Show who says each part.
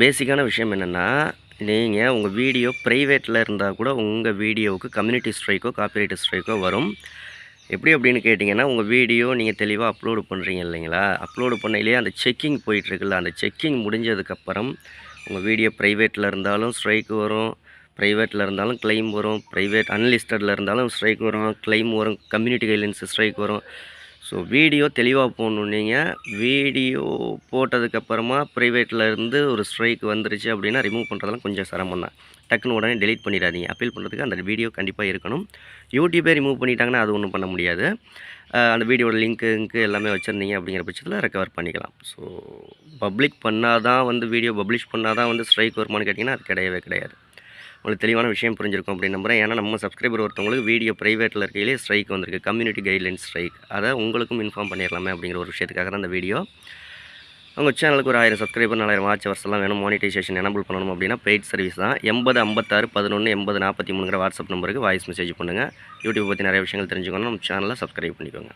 Speaker 1: பேசிக்கான விஷயம் என்னென்னா நீங்கள் உங்கள் வீடியோ ப்ரைவேட்டில் இருந்தால் கூட உங்கள் வீடியோவுக்கு கம்யூனிட்டி ஸ்ட்ரைக்கோ காப்பிரைட் ஸ்ட்ரைக்கோ வரும். எப்படி அப்படின்னு கேட்டிங்கன்னா உங்கள் வீடியோ நீங்கள் தெளிவாக அப்லோடு பண்ணுறீங்க இல்லைங்களா? அப்லோடு பண்ணையிலே அந்த செக்கிங் போயிட்டுருக்குல்ல அந்த செக்கிங் முடிஞ்சதுக்கப்புறம் உங்கள் வீடியோ ப்ரைவேட்டில் இருந்தாலும் ஸ்ட்ரைக் வரும் ப்ரைவேட்டில் இருந்தாலும் கிளைம் வரும் ப்ரைவேட் அன்லிஸ்டடில் இருந்தாலும் ஸ்ட்ரைக் வரும் கிளைம் வரும் கம்யூனிட்டி கைட்லைன்ஸ் ஸ்ட்ரைக் வரும். ஸோ வீடியோ தெளிவாக போடணும். நீங்கள் வீடியோ போட்டதுக்கப்புறமா ப்ரைவேட்டில் இருந்து ஒரு ஸ்ட்ரைக் வந்துருச்சு அப்படின்னா ரிமூவ் பண்ணுறதெல்லாம் கொஞ்சம் சிரமம் தான் டக்குன்னு உடனே டெலிட் பண்ணிடாதீங்க. அப்பீல் பண்ணுறதுக்கு அந்த வீடியோ கண்டிப்பாக இருக்கணும். யூடியூபே ரிமூவ் பண்ணிட்டாங்கன்னா அது ஒன்றும் பண்ண முடியாது. அந்த வீடியோட லிங்க்கு லிங்க்கு எல்லாமே வச்சுருந்தீங்க அப்படிங்கிற பட்சத்தில் ரெக்கவர் பண்ணிக்கலாம். ஸோ பப்ளிக் பண்ணால் தான் வந்து வீடியோ பப்ளிஷ் பண்ணால் தான் வந்து ஸ்ட்ரைக் வருமானு கேட்டிங்கன்னா அது கிடையவே கிடையாது. உங்களுக்கு தெளிவான விஷயம் புரிஞ்சிருக்கும் அப்படின்னு நம்புறேன். ஏன்னா நம்ம சப்ஸ்கிரைபர் ஒருத்தவங்களுக்கு வீடியோ ப்ரைவேட்டில் இருக்கையிலே ஸ்ட்ரைக் வந்திருக்கு. கம்யூனிட்டி கைட்லைன் ஸ்ட்ரைக் அதை உங்களுக்கும் இன்ஃபார்ம் பண்ணிடலாமே அப்படிங்கிற ஒரு விஷயத்துக்காக தான் இந்த வீடியோ உங்கள் சேனலுக்கு ஒரு ஆயிரம் சப்ஸ்கிரைபர் நாலாயிரம் வாட்ச் எல்லாம் வேணும். மானிட்டைசேஷன் எனபிள் பண்ணணும் அப்படின்னா பெய்ட் சர்வீஸ் தான். எண்பது ஐம்பத்தாறு பதினொன்று எண்பது நாற்பத்தி மூணுங்கிற வாட்ஸ்அப் நம்பருக்கு வாய்ஸ் மெசேஜ் பண்ணுங்கள் யூடியூப் பற்றி நிறைய விஷயங்கள் தெரிஞ்சுக்கணும் நம்ம சேனலை சப்ஸ்கிரைப் பண்ணிக்கோங்க.